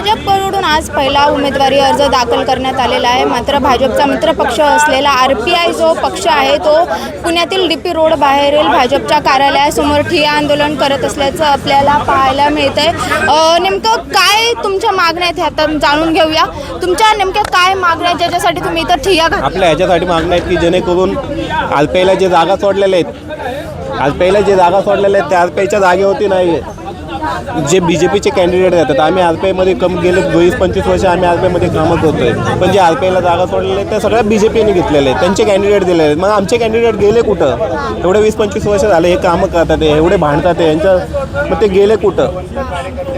आज पहिला उमेदवारी अर्ज दाखल करण्यात आलेला आहे. मात्र भाजपचा मित्रपक्ष असलेला आर पी आय जो पक्ष आहे तो पुण्यातील डी पी रोड बाहेरील भाजपच्या कार्यालयासमोर ठिय्या आंदोलन करत असल्याचं आपल्याला पाहायला मिळतं आहे नेमकं काय तुमच्या मागण्या आहेत ह्या तर जाणून घेऊया. तुमच्या नेमक्या काय मागण्या आहेत? ज्याच्यासाठी तुम्ही इथं ठिय्या घातल्या? आपल्या ह्याच्यासाठी मागणं आहेत की जेणेकरून आलपेला जे जागा सोडलेल्या आहेत आलपेला जे जागा सोडलेल्या आहेत त्या आलपेच्या जागेवरती नाही आहे जे बी जे पीचे कॅन्डिडेट येतात आम्ही आरपीआयमध्ये कम गेले वीस पंचवीस वर्ष आम्ही आरपीआयमध्ये कामं करतोय. पण जे आरपीआयला जागा सोडलेले आहेत त्या सगळ्या बी जे पीने घेतलेले आहेत. त्यांचे कॅन्डिडेट दिलेले आहेत. मग आमचे कॅन्डिडेट गेले कुठं? एवढे वीस पंचवीस वर्ष झाले हे कामं करतात हे, एवढे भांडतात हे, यांच्या मग ते गेले कुठं?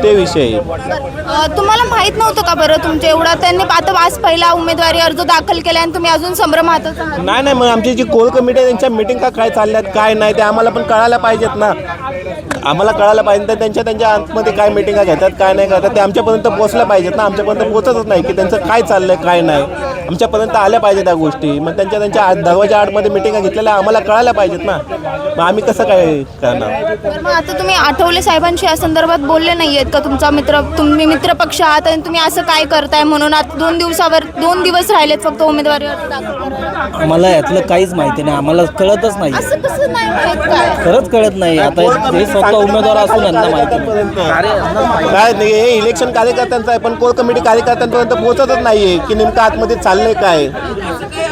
ते विषय. आहे. तुम्हाला माहीत नव्हतं का बरं तुमच्या एवढा? त्यांनी आता आज पहिला उमेदवारी अर्ज दाखल केला आणि तुम्ही अजून संभ्रमातच आहात. नाही नाही मग आमची जी कोर कमिटी आहे त्यांच्या मिटिंग का काय चालल्यात काय नाही ते आम्हाला पण कळायला पाहिजेत ना. आम्हाला कळायला पाहिजे तर त्यांच्या त्यांच्या आतमध्ये काय मिटिंगा घेतात काय नाही करतात ते आमच्यापर्यंत पोहोचल्या पाहिजेत ना आमच्यापर्यंत पोहोचतच नाही की त्यांचं काय चाललंय काय नाही. आमच्यापर्यंत आल्या पाहिजेत त्या गोष्टी. मग त्यांच्या त्यांच्या आत- दरवाजा आडमध्ये मिटिंगा घेतलेल्या आम्हाला कळायला पाहिजेत ना. मग आम्ही कसं काय करणार? तर मग आता तुम्ही आठवले साहेबांशी या संदर्भात बोलले नाही आहेत का? तुमचा मित्र तुम्ही मित्रपक्ष आहात आणि तुम्ही असं काय करताय म्हणून आता दोन दिवसावर दोन दिवस राहिलेत फक्त उमेदवारी अर्ज दाखल. करायला. आम्हाला यातलं काहीच माहिती नाही. आम्हाला कळतच नाही. असं कसं नाही माहीत काय खरंच कळत नाही. आता हे स्वतः उमेदवार असून यांना माहिती नाही. काय नाही हे इलेक्शन कार्यकर्त्यांचं आहे पण कोर कमिटी कार्यकर्त्यांपर्यंत पोहोचतच नाहीये की नेमकं आतमध्ये चाललंय चाललंय काय?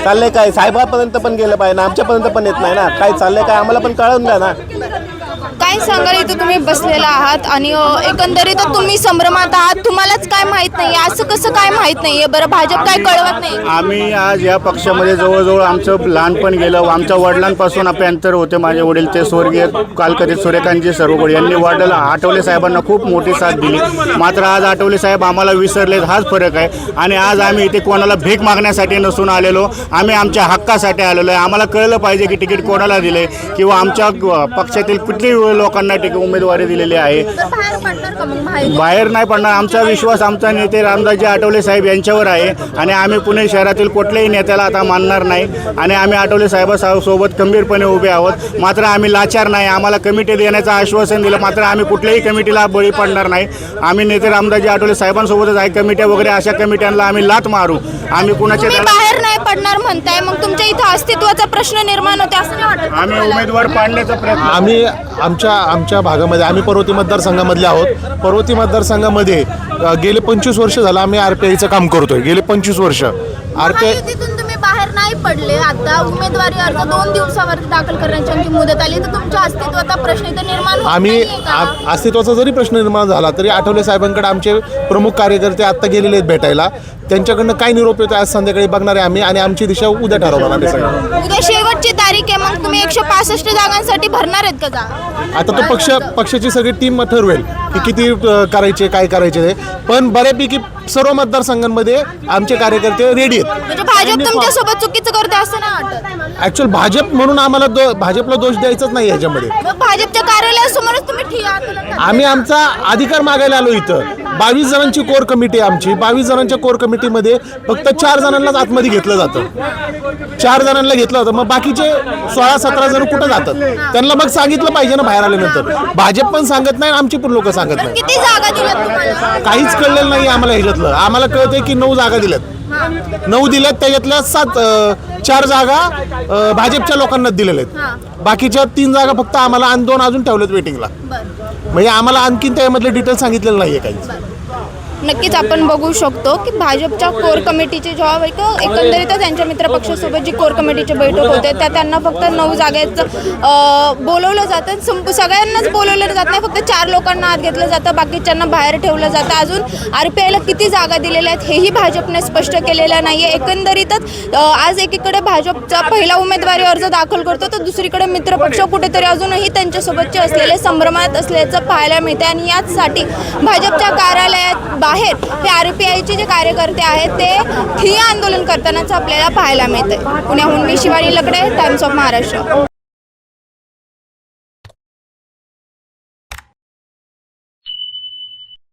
चाललंय काय? साहेबापर्यंत पण गेलं पाहिजे ना आमच्यापर्यंत पण येत नाही ना. काय चाललंय काय? आम्हाला पण कळून द्या ना. काय सांगाल? इथं तुम्ही बसलेला आहात आणि एकंदरीत तुम्ही संभ्रमात आहात. तुम्हालाच काय माहीत नाही असं कसं काय माहीत नाहीये? बरं भाजप काय कळवत नाही? आम्ही आज या पक्षामध्ये जवळजवळ आमचं लहानपण गेलं. आमच्या वडिलांपासून अभ्यंतर होते माझे वडील. ते स्वर्गीय कालकथित सूर्यकांतजी सर्वकडे यांनी वडिला आठवले साहेबांना खूप मोठी साथ दिली. मात्र आज आठवले साहेब आम्हाला विसरलेत. हाच फरक आहे. आणि आज आम्ही इथे कोणाला भीक मागण्यासाठी नसून आलेलो. आम्ही आमच्या हक्कासाठी आलेलो आहे. आम्हाला कळलं पाहिजे की तिकीट कोणाला दिले किंवा आमच्या पक्षातील कुठली लोकांना तिकीट उमेदवारी दिलेली आहे. बाहेर पडणार का मग माहिती बाहेर नाही पडणार. आमचा विश्वास आमचा नेते रामदासजी आठवले साहेब यांच्यावर आहे. आणि आम्ही पुणे शहरातील कुठल्याही नेत्याला आता मानणार नाही. आणि आम्ही आठवले साहेबासोबत खंबीरपणे उभे आहोत. मात्र आम्ही लाचार नाही. आम्हाला कमिटी देण्याचं आश्वासन दिलं. मात्र आम्ही कुठल्याही कमिटीला बळी पडणार नाही. आम्ही नेते रामदासजी आठवले साहेबांसोबतच आहे. कमिट्या वगैरे अशा कमिट्यांना आम्ही लात मारू. आम्ही कुणाच्या बाहेर नाही पडणार म्हणताय. मग तुमच्या इथं अस्तित्वाचा प्रश्न निर्माण होते असं आम्ही? उमेदवार पाडण्याचा प्रयत्न आम्ही आमच्या आमच्या भागामध्ये आम्ही पर्वती मतदारसंघामधले आहोत. पर्वती मतदारसंघामध्ये गेले पंचवीस वर्ष झालं आम्ही आर पी आयचं काम करतोय. गेले पंचवीस वर्ष. आर पी आय नाही पडले. आता उमेदवारी अर्ज दोन दिवसावर दाखल करण्याची आमची मुदत आली. तर तुमच्या अस्तित्वाचा प्रश्न इथं निर्माण होत आम्ही नाहीये का? आ- अस्तित्वाचा जरी प्रश्न निर्माण झाला तरी आठवले साहेबांकडे आमचे प्रमुख कार्यकर्ते आत्ता गेलेले आहेत भेटायला. त्यांच्याकडनं काय निरोप येतो आज संध्याकाळी बघणार आहे आम्ही आणि आमची दिशा उद्या ठरवणार आम्ही सगळं. उद्या शेवटची तारीख आहे मग तुम्ही एकशे पासष्ट जागांसाठी भरणार आहेत का जागा आता तो पक्ष पक्षाची सगळी टीम ठरवेल की किती अ, करायचे काय करायचे ते. पण बऱ्यापैकी सर्व मतदारसंघांमध्ये आमचे कार्यकर्ते रेडी आहेत. म्हणजे भाजप चुकीचं करते असं नाही वाटत. ऍक्च्युअल भाजप म्हणून आम्हाला दो भाजपला दोष द्यायचाच नाही याच्यामध्ये मग भाजपच्या कार्यालयासमोरच तुम्ही ठिय्या आंदोलन करताय. आम्ही आमचा अधिकार मागायला आलो इथं. बावीस जणांची कोर कमिटी आहे आमची. बावीस जणांच्या कोर कमिटीमध्ये फक्त चार जणांनाच आतमध्ये घेतलं जातं. चार जणांना घेतलं होतं. मग बाकीचे सोळा सतरा जण कुठं जातात? त्यांना मग सांगितलं पाहिजे ना बाहेर आल्यानंतर. भाजप पण सांगत नाही आमची पण लोक सांगत नाही. किती जागा दिल्यात तुम्हाला? काहीच कळलेलं नाही आम्हाला ह्याच्यातलं. आम्हाला कळतंय की नऊ जागा दिल्यात. नऊ दिल्यात त्याच्यातल्या सात चार जागा भाजपच्या लोकांना दिलेल्या आहेत. बाकीच्या तीन जागा फक्त आम्हाला आणि दोन अजून ठेवल्यात वेटिंगला म्हणजे आम्हाला आणखीन त्यामधले डिटेल सांगितलेलं नाहीये काहीच. नक्कीच आपण बघू शकतो की भाजपच्या कोर कमिटीची जेव्हा एक एकंदरीतच त्यांच्या मित्रपक्षासोबत जी कोर कमिटीची बैठक होते त्या त्यांना फक्त नऊ जागेचं बोलवलं जातं. संप सगळ्यांनाच बोलवलं जात नाही फक्त चार लोकांना आत घेतलं जातं बाकीच्यांना बाहेर ठेवलं जातं. अजून आर पी आयला किती जागा दिलेल्या आहेत हेही भाजपने स्पष्ट केलेलं नाही आहे एकंदरीतच आज एकीकडे भाजपचा पहिला उमेदवारी अर्ज दाखल करतो तर दुसरीकडे मित्रपक्ष कुठेतरी अजूनही त्यांच्यासोबतचे असलेले संभ्रमात असल्याचं पाहायला मिळते आणि याचसाठी भाजपच्या कार्यालयात आहेत. हे आर पी आयचे जे कार्यकर्ते आहेत ते ठिय्या आंदोलन करतानाच आपल्याला पाहायला मिळतंय. पुण्याहून मी शिवानी लकडे टाइम्स ऑफ महाराष्ट्र